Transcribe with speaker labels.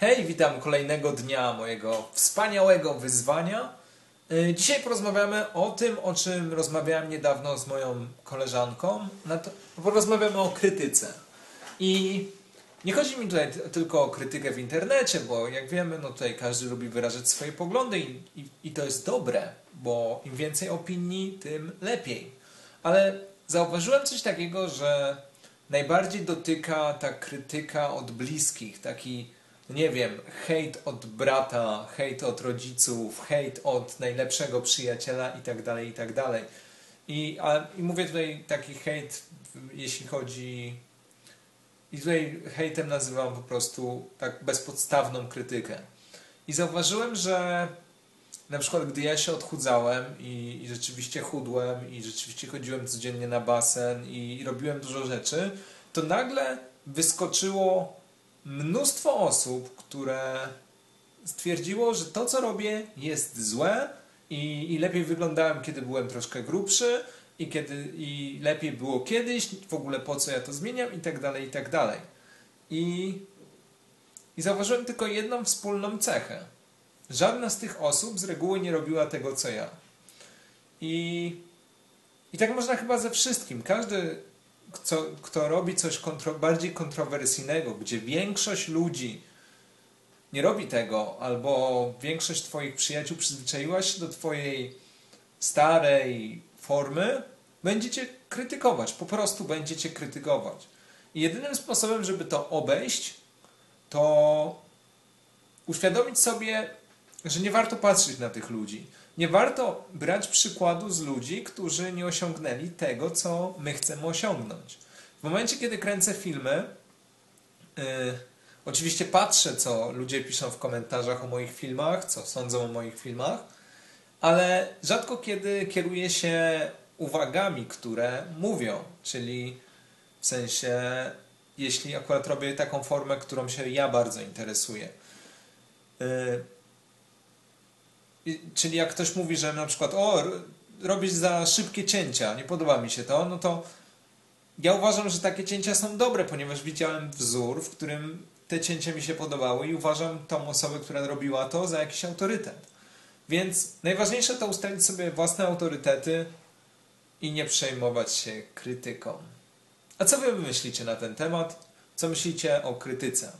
Speaker 1: Hej, witam kolejnego dnia mojego wspaniałego wyzwania. Y, Dzisiaj porozmawiamy o tym, o czym rozmawiałem niedawno z moją koleżanką. Porozmawiamy o krytyce. I nie chodzi mi tutaj tylko o krytykę w internecie, bo jak wiemy, no tutaj każdy lubi wyrażać swoje poglądy i, i, i to jest dobre, bo im więcej opinii, tym lepiej. Ale zauważyłem coś takiego, że najbardziej dotyka ta krytyka od bliskich, taki, nie wiem, hejt od brata, hejt od rodziców, hejt od najlepszego przyjaciela i tak dalej, i tak dalej. I, mówię tutaj taki hejt, jeśli chodzi. I tutaj hejtem nazywam po prostu tak bezpodstawną krytykę. I zauważyłem, że na przykład gdy ja się odchudzałem i, i rzeczywiście chudłem i rzeczywiście chodziłem codziennie na basen i, i robiłem dużo rzeczy, to nagle wyskoczyło mnóstwo osób, które stwierdziło, że to co robię jest złe i, i lepiej wyglądałem, kiedy byłem troszkę grubszy i, kiedy, i lepiej było kiedyś, w ogóle po co ja to zmieniam i tak dalej, i tak dalej. I, i zauważyłem tylko jedną wspólną cechę. Żadna z tych osób z reguły nie robiła tego, co ja. I, i tak można chyba ze wszystkim. Każdy, kto, kto robi coś kontro, bardziej kontrowersyjnego, gdzie większość ludzi nie robi tego, albo większość Twoich przyjaciół przyzwyczaiła się do Twojej starej formy, będziecie krytykować. Po prostu będziecie krytykować. I jedynym sposobem, żeby to obejść, to uświadomić sobie, że nie warto patrzeć na tych ludzi. Nie warto brać przykładu z ludzi, którzy nie osiągnęli tego, co my chcemy osiągnąć. W momencie, kiedy kręcę filmy, yy, oczywiście patrzę, co ludzie piszą w komentarzach o moich filmach, co sądzą o moich filmach, ale rzadko kiedy kieruję się uwagami, które mówią, czyli w sensie, jeśli akurat robię taką formę, którą się ja bardzo interesuję. Yy, Czyli jak ktoś mówi, że na przykład o, robisz za szybkie cięcia, nie podoba mi się to, no to ja uważam, że takie cięcia są dobre, ponieważ widziałem wzór, w którym te cięcia mi się podobały i uważam tą osobę, która robiła to, za jakiś autorytet. Więc najważniejsze to ustalić sobie własne autorytety i nie przejmować się krytyką. A co wy myślicie na ten temat? Co myślicie o krytyce?